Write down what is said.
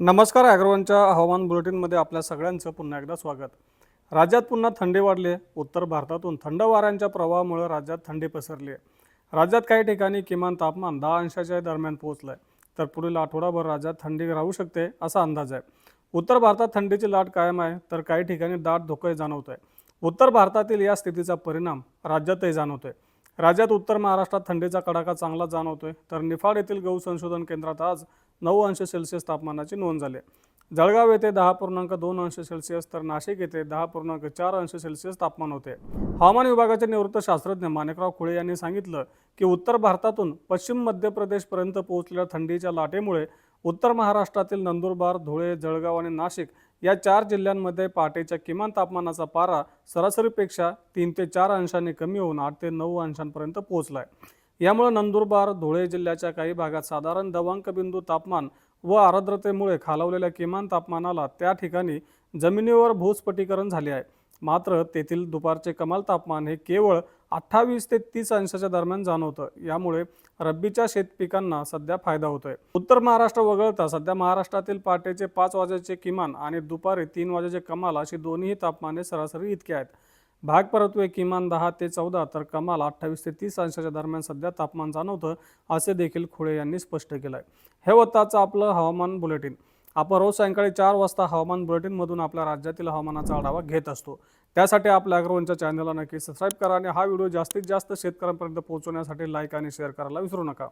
नमस्कार अॅग्रोवनच्या हवामान बुलेटिनमध्ये आपल्या सगळ्यांचं पुन्हा एकदा स्वागत. राज्यात पुन्हा थंडी वाढली आहे उत्तर भारतातून थंड वाऱ्यांच्या प्रवाहामुळे राज्यात थंडी पसरली आहे राज्यात काही ठिकाणी किमान तापमान दहा अंशाच्या दरम्यान पोहोचलं आहे तर पुढील आठवडाभर राज्यात थंडी राहू शकते असा अंदाज आहे. उत्तर भारतात थंडीची लाट कायम आहे तर काही ठिकाणी दाट धोके जाणवत आहे उत्तर भारतातील या स्थितीचा परिणाम राज्यातही जाणवतोय. राज्यात उत्तर महाराष्ट्रात थंडीचा कडाका चांगला जाणवतोय तर निफाड येथील गहू संशोधन केंद्रात आज नऊ अंश सेल्सिअस तापमानाची नोंद झाली जळगाव येथे दहा पूर्णांक दोन अंश सेल्सिअस तर नाशिक येथे दहा पूर्णांक चार अंश सेल्सिअस तापमान होते. हवामान विभागाचे निवृत्त शास्त्रज्ञ माणिकराव खुळे यांनी सांगितलं की उत्तर भारतातून पश्चिम मध्य प्रदेशपर्यंत पोहोचलेल्या थंडीच्या लाटेमुळे उत्तर महाराष्ट्रातील नंदुरबार धुळे जळगाव आणि नाशिक या चार जिल्ह्यांमध्ये पहाटेच्या किमान तापमानाचा पारा सरासरीपेक्षा तीन ते चार अंशांनी कमी होऊन आठ ते नऊ अंशांपर्यंत पोहोचला आहे यामुळे नंदुरबार धुळे जिल्ह्याच्या काही भागात साधारण दवांक बिंदू तापमान व आर्द्रतेमुळे खालावलेल्या किमान तापमानाला त्या ठिकाणी जमिनीवर भूस्फटीकरण झाले आहे. मात्र तेथील दुपारचे कमाल तापमान हे केवळ अठ्ठावीस ते तीस अंशाच्या दरम्यान जाणवतं. यामुळे रब्बीच्या शेतपिकांना सध्या फायदा होतोय. उत्तर महाराष्ट्र वगळता सध्या महाराष्ट्रातील पहाटेचे पाच वाजेचे किमान आणि दुपारी तीन वाजेचे कमाल अशी दोन्ही तापमाने सरासरी इतके आहेत. भाग परत्वे किमान दहा ते चौदा तर कमाल अठ्ठावीस ते तीस अंशाच्या दरम्यान सध्या तापमान जाणवतं असे देखील खुळे यांनी स्पष्ट केलं आहे हे होताचं आपलं हवामान बुलेटिन. आपण रोज सायंकाळी चार वाजता हवामान बुलेटिनमधून आपल्या राज्यातील हवामानाचा आढावा घेत असतो. त्यासाठी आपल्या अग्रवनच्या चॅनलला नक्की सबस्क्राईब करा आणि हा व्हिडिओ जास्तीत जास्त शेतकऱ्यांपर्यंत पोहोचवण्यासाठी लाईक आणि शेअर करायला विसरू नका.